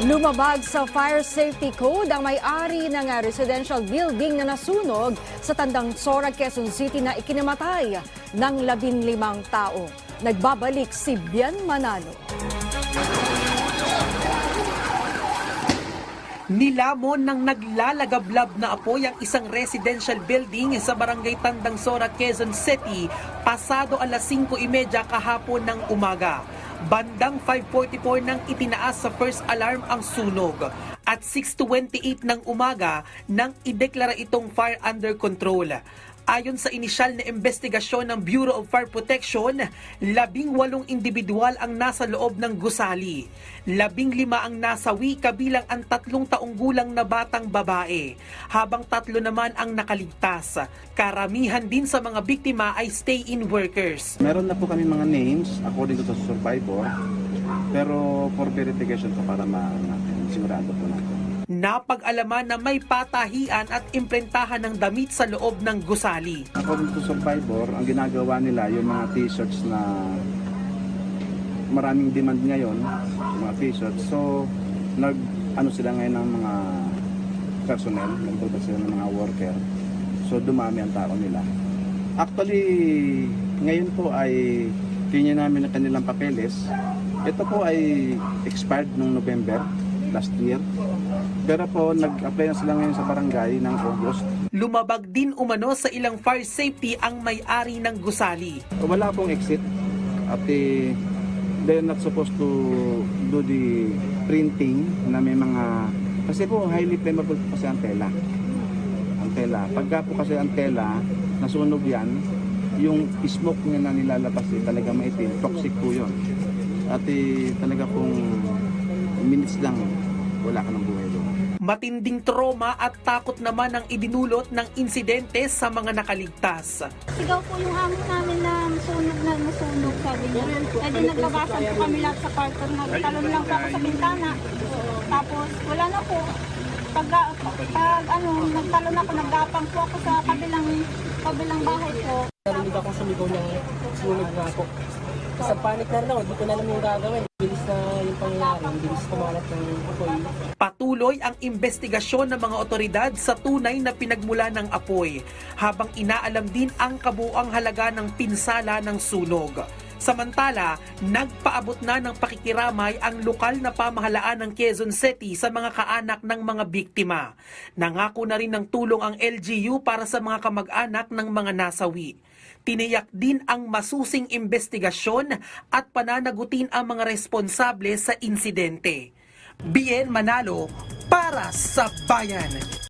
Lumabag sa fire safety code ang may-ari ng ah, residential building na nasunog sa Tandang Sora, Quezon City na ikinamatay ng labing limang tao. Nagbabalik si Bian Manalo. Nilamon ng naglalagablab na apoy ang isang residential building sa barangay Tandang Sora, Quezon City pasado alas 5.30 kahapon ng umaga. Bandang 5.44 nang itinaas sa first alarm ang sunog. At 6.28 ng umaga nang ideklara itong fire under control. Ayon sa inisyal na investigasyon ng Bureau of Fire Protection, labing walong individual ang nasa loob ng gusali. Labing lima ang nasawi kabilang ang tatlong taong gulang na batang babae, habang tatlo naman ang nakaligtas. Karamihan din sa mga biktima ay stay-in workers. Meron na po kami mga names according to the survivor. Pero for verification po para ma sigurado po natin. Napag-alaman na may patahian at imprentahan ng damit sa loob ng gusali. According to survivor, ang ginagawa nila yung mga t-shirts na maraming demand ngayon, mga t-shirts. So, nag ano sila ngayon ng mga personnel, nagpunta sila ng mga worker. So, dumami ang tao nila. Actually, ngayon po ay tingnan namin ang kanilang papeles. Ito po ay expired noong November last year. Pero po, nag-apply na sila ngayon sa barangay ng August. Lumabag din umano sa ilang fire safety ang may-ari ng gusali. Wala pong exit. At eh, they're not supposed to do the printing na may mga kasi po highly flammable po kasi ang tela. Ang tela. Pagka po kasi ang tela nasunog yan yung smoke niya na nilalabas eh, talaga maitim toxic po yun. At eh, talaga pong minutes lang wala ka ng buhay doon Matinding trauma at takot naman ang idinulot ng insidente sa mga nakaligtas. Sigaw po yung amo namin na masunog na masunog, sabi niya. Eh di naglabasan po kami lahat sa kwarto. Nagtalon lang po ako sa bintana. Tapos wala na po. Pag, pag ano, nagtalon ako, naggapang po ako sa kabilang kabilang bahay po. Narinig ako sumigaw ng sunog nga po. Sa panic na rin ako, di ko na alam yung gagawin. Bilis na pangyayari, bilis kumalat ng apoy. Patuloy ang investigasyon ng mga otoridad sa tunay na pinagmula ng apoy, habang inaalam din ang kabuang halaga ng pinsala ng sunog. Samantala, nagpaabot na ng pakikiramay ang lokal na pamahalaan ng Quezon City sa mga kaanak ng mga biktima. Nangako na rin ng tulong ang LGU para sa mga kamag-anak ng mga nasawi. Tiniyak din ang masusing investigasyon at pananagutin ang mga responsable sa insidente. Bien Manalo para sa bayan.